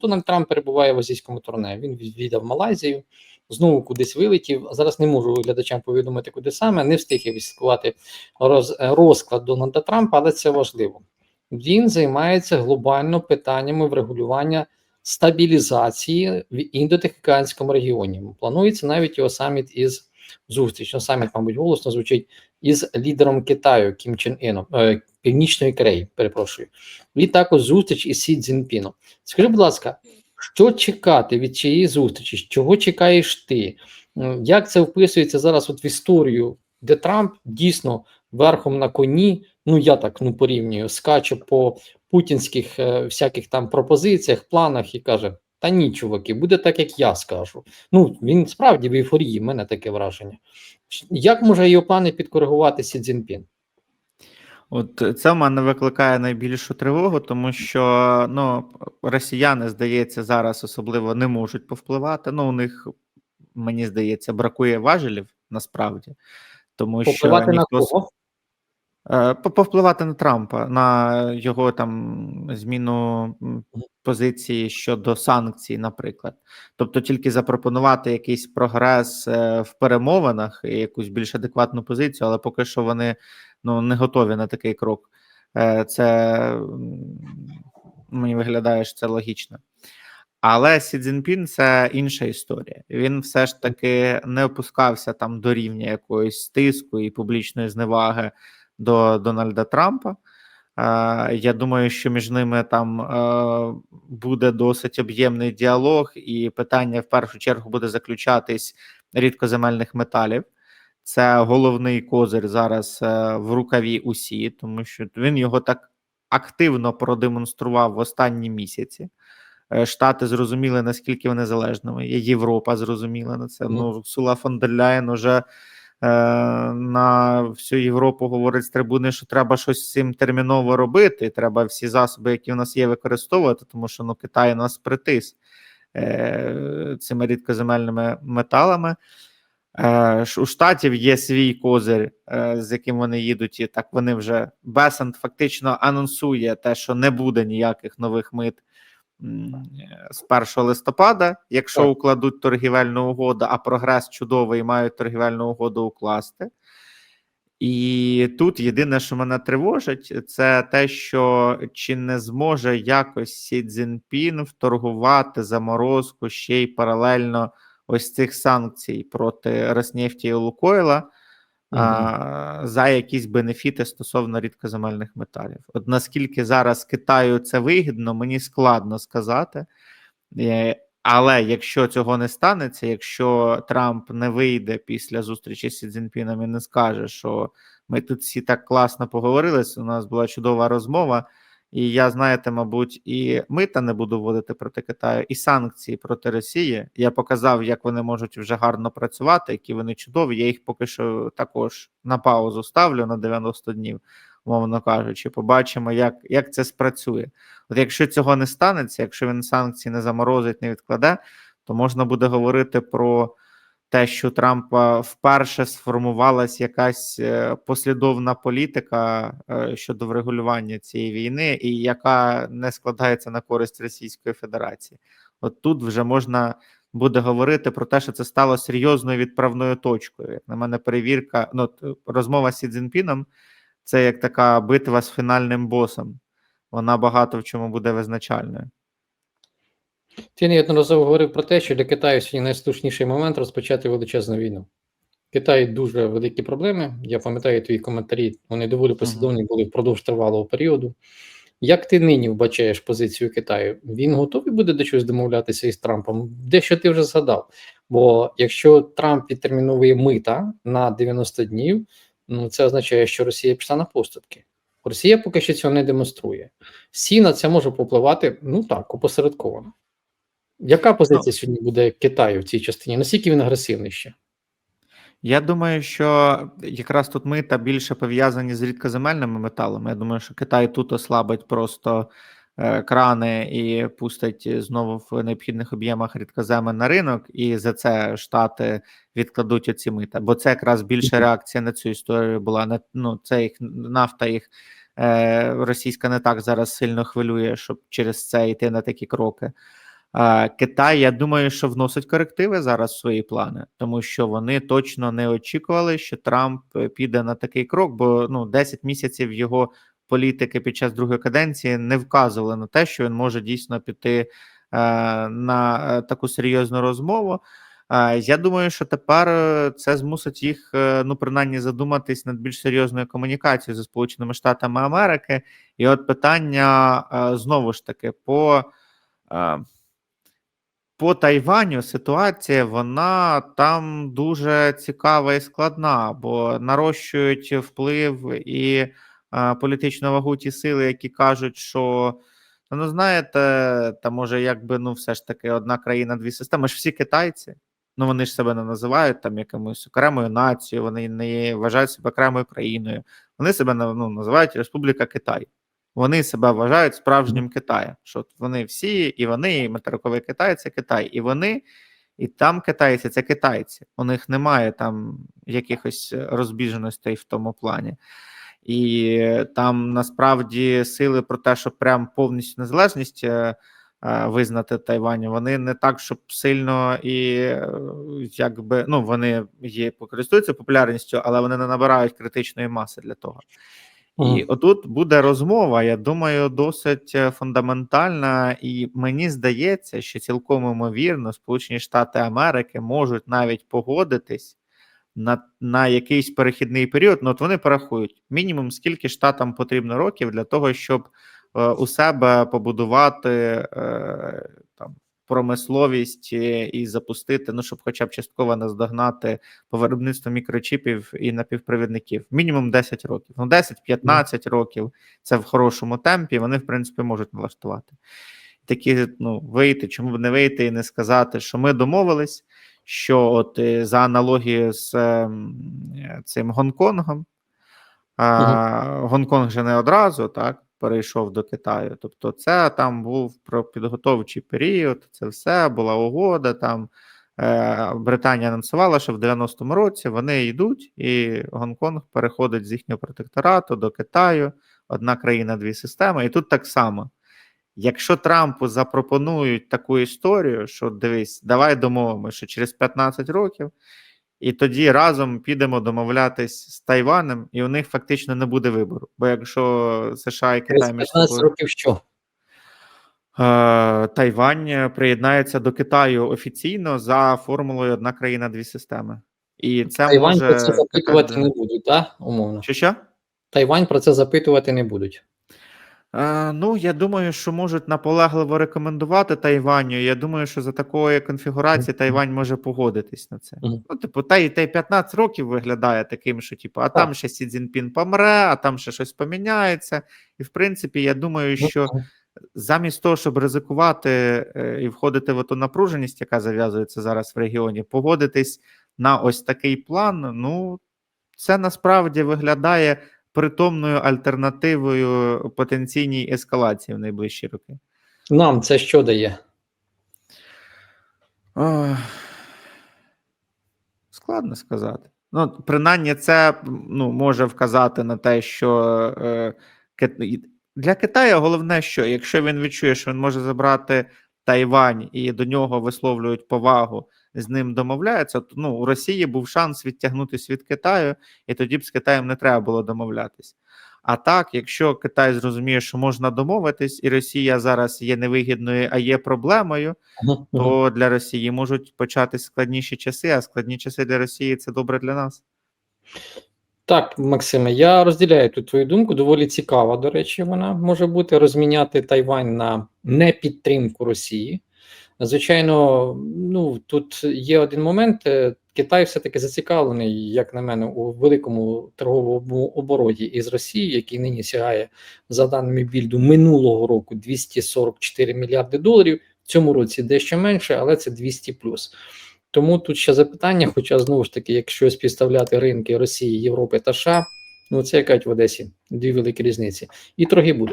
Дональд Трамп перебуває в азійському турне. Він відвідав Малайзію, знову кудись вилетів. Зараз не можу глядачам повідомити, куди саме. Не встиг я відслідкувати роз, розклад Дональда Трампа, але це важливо. Він займається глобально питаннями врегулювання стабілізації в індотихоокеанському регіоні. Планується навіть його саміт із зустріч. Саміт, мабуть, голосно звучить із лідером Китаю Кім Чен Іном, е, Північної Кореї, перепрошую, і також зустріч із Сі Цзінпіном. Скажи, будь ласка, що чекати від цієї зустрічі? Чого чекаєш ти? Як це вписується зараз от в історію, де Трамп дійсно верхом на коні, ну я так ну порівнюю, скаче по путінських е, всяких там пропозиціях, планах і каже: Та ні, чуваки, буде так, як я скажу. Ну він справді в ейфорії, в мене таке враження. Як може його плани підкоригувати Сі Цзінпін? От це в мене викликає найбільшу тривогу, тому що ну, росіяни, здається, зараз особливо не можуть повпливати. Ну, у них, мені здається, бракує важелів насправді. Тому повпливати що ніхто на кого? Е, по- повпливати на Трампа, на його там зміну позиції щодо санкцій, наприклад. Тобто тільки запропонувати якийсь прогрес е, в перемовинах і якусь більш адекватну позицію, але поки що вони ну, не готові на такий крок. Е, Це мені виглядає, що це логічно. Але Сі Цзіньпін – це інша історія. Він все ж таки не опускався там до рівня якоїсь тиску і публічної зневаги до Дональда Трампа. Е, Я думаю, що між ними там е, буде досить об'ємний діалог, і питання в першу чергу буде заключатись рідкоземельних металів. Це головний козир зараз е, в рукаві усі, тому що він його так активно продемонстрував в останні місяці. Штати зрозуміли, наскільки вони залежними. Європа зрозуміла на це. Мгм. Ну, Сула фон дер Ляєн уже на всю Європу говорить з трибуни, що треба щось з цим терміново робити. Треба всі засоби, які в нас є, використовувати, тому що ну, Китай нас притис е, цими рідкоземельними металами. Е, У штатів є свій козир, е, з яким вони їдуть, і так вони вже Бесент фактично анонсує те, що не буде ніяких нових мит е, з 1 листопада, якщо Так. укладуть торгівельну угоду, а прогрес чудовий мають торгівельну угоду укласти. І тут єдине, що мене тривожить, це те, що чи не зможе якось Сі Цзіньпін вторгувати заморозку ще й паралельно ось цих санкцій проти Роснефті і Лукойла а, за якісь бенефіти стосовно рідкоземельних металів. От наскільки зараз Китаю це вигідно, мені складно сказати. Е, Але якщо цього не станеться, якщо Трамп не вийде після зустрічі з Цзіньпіном і не скаже, що ми тут всі так класно поговорили, у нас була чудова розмова, і я, знаєте, мабуть, і мита не буду вводити проти Китаю, і санкції проти Росії. Я показав, як вони можуть вже гарно працювати, які вони чудові. Я їх поки що також на паузу ставлю на 90 днів, умовно кажучи. Побачимо, як, як це спрацює. От якщо цього не станеться, якщо він санкції не заморозить, не відкладе, то можна буде говорити про те, що Трампа вперше сформувалась якась е, послідовна політика е, щодо врегулювання цієї війни, і яка не складається на користь Російської Федерації. От тут вже можна буде говорити про те, що це стало серйозною відправною точкою. Як на мене, перевірка, ну розмова з Сі Цзіньпіном – це як така битва з фінальним босом. Вона багато в чому буде визначальною. Ти неодноразово говорив про те, що для Китаю сьогодні найслушніший момент розпочати величезну війну. Китай дуже великі проблеми. Я пам'ятаю твої коментарі, вони доволі послідовні були впродовж тривалого періоду. Як ти нині вбачаєш позицію Китаю? Він готовий буде до чогось домовлятися із Трампом? Дещо ти вже згадав. Бо якщо Трамп відтерміновує мита на 90 днів, ну це означає, що Росія пішла на поступки. Росія поки що цього не демонструє. Сі на це може попливати, ну так, опосередковано. Яка позиція сьогодні буде Китаю в цій частині? Наскільки він агресивний ще? Я думаю, що якраз тут мита більше пов'язані з рідкоземельними металами. Я думаю, що Китай тут ослабить просто е, крани і пустить знову в необхідних об'ємах рідкоземи на ринок, і за це Штати відкладуть оці мита. Бо це якраз більша реакція на цю історію була. Не, ну, це їх нафта їх е, російська не так зараз сильно хвилює, щоб через це йти на такі кроки. Китай, я думаю, що вносить корективи зараз в свої плани, тому що вони точно не очікували, що Трамп е, піде на такий крок, бо ну 10 місяців його політики під час другої каденції не вказували на те, що він може дійсно піти е, на е, таку серйозну розмову. Е, Я думаю, що тепер е, це змусить їх, е, ну принаймні, задуматись над більш серйозною комунікацією зі Сполученими Штатами Америки. І от питання е, знову ж таки по. е, По Тайваню ситуація вона там дуже цікава і складна, бо нарощують вплив і е, політичну вагу ті сили, які кажуть, що ну знаєте, та може, якби ну все ж таки одна країна, дві системи. Ж всі китайці. Ну вони ж себе не називають там якимось окремою нацією, вони не вважають себе окремою країною. Вони себе ну, називають Республіка Китай. Вони себе вважають справжнім Китаєм. Що вони всі, і вони, і материковий Китай це Китай, і вони, і там китайці це китайці. У них немає там якихось розбіжностей в тому плані. І там насправді сили про те, щоб прям повністю незалежність е, е, визнати Тайваню, вони не так, щоб сильно і е, якби ну вони є користуються популярністю, але вони не набирають критичної маси для того. І отут буде розмова, я думаю, досить е, фундаментальна, і мені здається, що цілком ймовірно Сполучені Штати Америки можуть навіть погодитись на на якийсь перехідний період. Ну, от вони порахують мінімум, скільки штатам потрібно років для того, щоб е, у себе побудувати е, промисловість е, і запустити, ну щоб, хоча б частково наздогнати по виробництву мікрочіпів і напівпровідників. Мінімум 10 років. Ну, 10-15 років це в хорошому темпі. Вони, в принципі, можуть налаштувати. Такі ну вийти, чому б не вийти і не сказати, що ми домовились що от е, за аналогією з е, цим Гонконгом, а, Гонконг же не одразу так перейшов до Китаю. Тобто, це там був про підготовчий період, це все була угода. Там е, Британія анонсувала, що в 90-му році вони йдуть, і Гонконг переходить з їхнього протекторату до Китаю. Одна країна, дві системи, і тут так само. Якщо Трампу запропонують таку історію, що дивись, давай домовимо, що через 15 років, і тоді разом підемо домовлятись з Тайванем, і у них фактично не буде вибору. Бо якщо США і Китай між собою... років що? Е, Тайвань приєднається до Китаю офіційно за формулою одна країна, дві системи. І це Тайвань може... про це запитувати не будуть, так? Умовно. Що що? Тайвань про це запитувати не будуть. Е, ну, я думаю, що можуть наполегливо рекомендувати Тайваню. Я думаю, що за такої конфігурації Тайвань може погодитись на це. Мгм. Ну, типу, та й та й 15 років виглядає таким, що типу, а там ще Сі Цзіньпін помре, а там ще щось поміняється. І в принципі, я думаю, що Ну, замість того, щоб ризикувати е, і входити в ту напруженість, яка зав'язується зараз в регіоні, погодитись на ось такий план. Ну, це насправді виглядає притомною альтернативою потенційній ескалації в найближчі роки. Нам це що дає? Ох, складно сказати. Ну, принаймні, це ну, може вказати на те, що е, для Китаю головне, що якщо він відчує, що він може забрати Тайвань і до нього висловлюють повагу, з ним домовляються, то ну, у Росії був шанс відтягнутися від Китаю, і тоді б з Китаєм не треба було домовлятись. А так, якщо Китай зрозуміє, що можна домовитись, і Росія зараз є невигідною, а є проблемою, то для Росії можуть початись складніші часи, а складні часи для Росії це добре для нас. Так, Максиме, я розділяю тут твою думку. Доволі цікава, до речі, вона може бути розміняти Тайвань на непідтримку Росії. Звичайно, ну тут є один момент. е, Китай все-таки зацікавлений, як на мене, у великому торговому обороті із Росією, який нині сягає, за даними більду, минулого року 244 мільярди доларів. В цьому році дещо менше, але це 200 плюс. Тому тут ще запитання, хоча знову ж таки, якщо співставляти ринки Росії, Європи та США, ну це як кажуть в Одесі, дві великі різниці. І торги будуть.